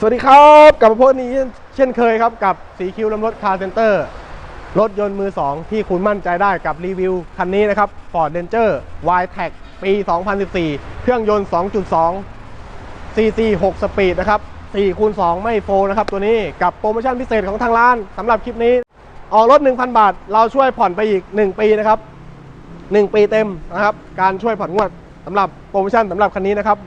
สวัสดีครับกลับมาพบนี้เช่นเคยครับกับสีคิวลำรถคาร์เซนเตอร์รถยนต์มือ 2 ที่คุณมั่นใจได้กับรีวิวคันนี้นะครับ Ford Ranger y t e c ปี 2014 เครื่องยนต์ 2.2 CC 6 สปีดนะครับ4คูณ2ไม่โฟนะครับ ตัวนี้กับโปรโมชั่นพิเศษของทางร้านสำหรับคลิปนี้ ออกรถ 1,000 บาท เราช่วยผ่อนไปอีก 1 ปีนะครับ 1 ปีเต็มนะครับ การช่วยผ่อนงวดสำหรับโปรโมชั่นสำหรับคันนี้นะครับ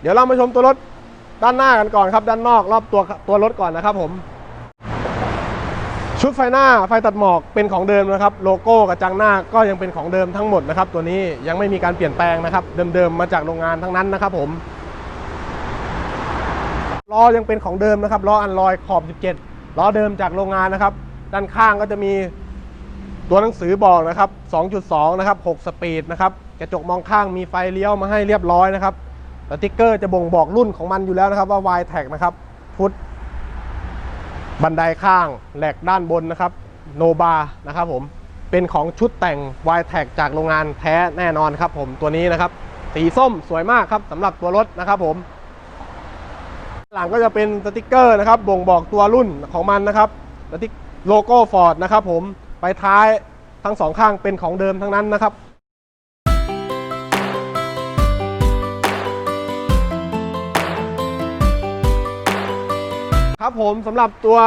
เดี๋ยวเรามาชมตัวรถด้านหน้ากันก่อนครับ ด้านนอกรอบตัวตัวรถก่อนนะครับผม ชุดไฟหน้าไฟตัดหมอกเป็นของเดิมนะครับ โลโก้กระจังหน้าก็ยังเป็นของเดิมทั้งหมดนะครับ ตัวนี้ยังไม่มีการเปลี่ยนแปลงนะครับ เดิมๆมาจากโรงงานทั้งนั้นนะครับ ผมล้อยังเป็นของเดิมนะครับล้ออันลอยขอบ 17ล้อเดิมจากโรงงานนะครับ ด้านข้างก็จะมีตัวหนังสือบอกนะครับ 2.2 นะครับ 6 สปีดนะครับ กระจกมองข้างมีไฟเลี้ยวมาให้เรียบร้อยนะครับ สติกเกอร์จะบ่งบอกรุ่นของมันอยู่แล้วนะครับว่า y t a g นะครับฟุตบันไดข้างแหลกด้านบนนะครับโนบานะครับผมเป็นของชุดแต่ง y t a g จากโรงงานแท้แน่นอนครับผมตัวนี้นะครับ สีส้มสวยมากครับสำหรับตัวรถนะครับผม หลังก็จะเป็นสติกเกอร์นะครับบ่งบอกตัวรุ่นของมันนะครับสติกโลโก้ฟอร์ดนะครับผมไปท้ายทั้งสองข้างเป็นของเดิมทั้งนั้นนะครับ ครับผมสำหรับตัว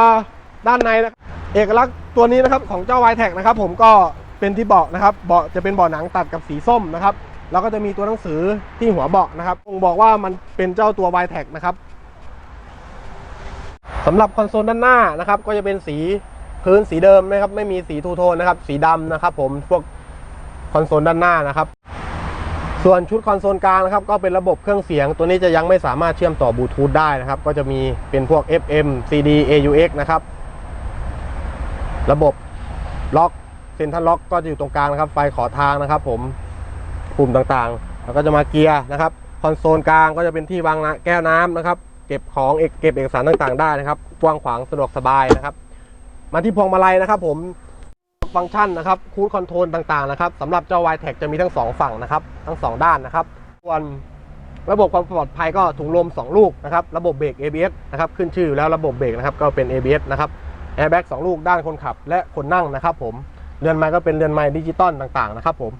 ด้านในนะเอกลักษณ์ตัวนี้นะครับของเจ้า y t e c นะครับผมก็เป็นที่เบาะนะครับเบาะจะเป็นเบาะหนังตัดกับสีส้มนะครับแล้วก็จะมีตัวหนังสือที่หัวเบาะนะครับบ่งบอกว่ามันเป็นเจ้าตัว y t e c นะครับสำหรับคอนโซลด้านหน้านะครับ ก็จะเป็นสีพื้นสีเดิมนะครับ ไม่มีสีทูโทนนะครับ สีดำนะครับ ผมพวกคอนโซลด้านหน้านะครับ ส่วนชุดคอนโซลกลางนะครับก็เป็นระบบเครื่องเสียง ตัวนี้จะยังไม่สามารถเชื่อมต่อบลูทูธได้นะครับ ก็จะมีเป็นพวก FM CD AUX นะครับ ระบบล็อกเซ็นทรัลล็อกก็จะอยู่ตรงกลางนะครับ ไฟขอทางนะครับ ผมปุ่มต่างๆ แล้วก็จะมาเกียร์นะครับ คอนโซลกลางก็จะเป็นที่วางแก้วน้ำนะครับ เก็บของเอกเก็บเอกสารต่างๆ ได้นะครับ กว้างขวางสะดวกสบายนะครับ มาที่พวงมาลัยนะครับ ผม ฟังก์ชันนะครับคูดคอนโทรลต่างๆนะครับสำหรับเจ้า y t e c จะมีทั้ง 2 ฝั่งนะครับ ทั้ง 2 ด้านนะครับส่วนระบบความปลอดภัยก็ถุงลม 2 ลูกนะครับระบบเบรก ABS นะครับขึ้นชื่ออยู่แล้วระบบเบรกนะครับก็เป็น ABS นะครับแอร์แบ็ก2ลูกด้านคนขับและคนนั่งนะครับผมเรือนไม้ก็เป็นเรือนไม้ดิจิตอลต่างๆนะครับผม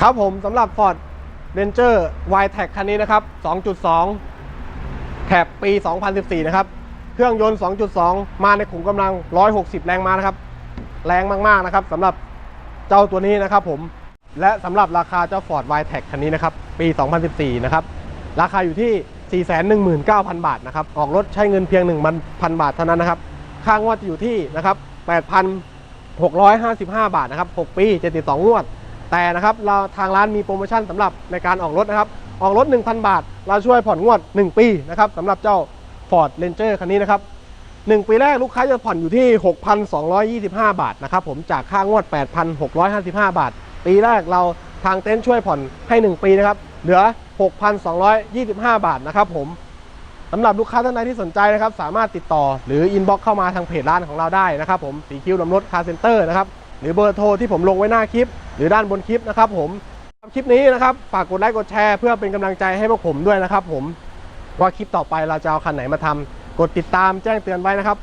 ครับผมสำหรับ Ford Ranger y t e c คันนี้นะครับ 2.2 แคปปี 2014 นะครับ เครื่องยนต์ 2.2 มาในขุมกำลัง 160 แรงม้านะครับ แรงมากๆนะครับสำหรับเจ้าตัวนี้นะครับผม และสำหรับราคาเจ้า Ford y t e c คันนี้นะครับ ปี 2014 นะครับ ราคาอยู่ที่ 419,000 บาทนะครับ ออกรถใช้เงินเพียง 1,000 บาทเท่านั้นนะครับ ค่างวดจะอยู่ที่นะครับ 8,655 บาทนะครับ 6 ปี 72 งวด แต่นะครับเราทางร้านมีโปรโมชั่นสำหรับในการออกรถนะครับ ออกรถ 1,000 บาท เราช่วยผ่อนงวด 1 ปีนะครับสำหรับเจ้า Ford Ranger คันนี้นะครับ 1 ปีแรกลูกค้าจะผ่อนอยู่ที่ 6,225 บาทนะครับผมจากค่างวด 8,655 บาท ปีแรกเราทางเต็นท์ช่วยผ่อนให้ 1 ปีนะครับ เหลือ 6,225 บาทนะครับผมสำหรับลูกค้าท่านใดที่สนใจนะครับ สามารถติดต่อหรืออินบ็อกเข้ามาทางเพจร้านของเราได้นะครับผมสีคิ้วลำรถคาเซ็นเตอร์นะครับหรือเบอร์โทรที่ผมลงไว้หน้าคลิป หรือด้านบนคลิปนะครับผมคลิปนี้นะครับ ฝากกดไลค์กดแชร์เพื่อเป็นกำลังใจให้พวกผมด้วยนะครับผม ว่าคลิปต่อไปเราจะเอาคันไหนมาทำกดติดตามแจ้งเตือนไว้นะครับ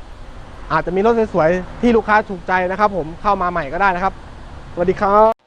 อาจจะมีรถสวยๆที่ลูกค้าถูกใจนะครับ ผมเข้ามาใหม่ก็ได้นะครับสวัสดีครับ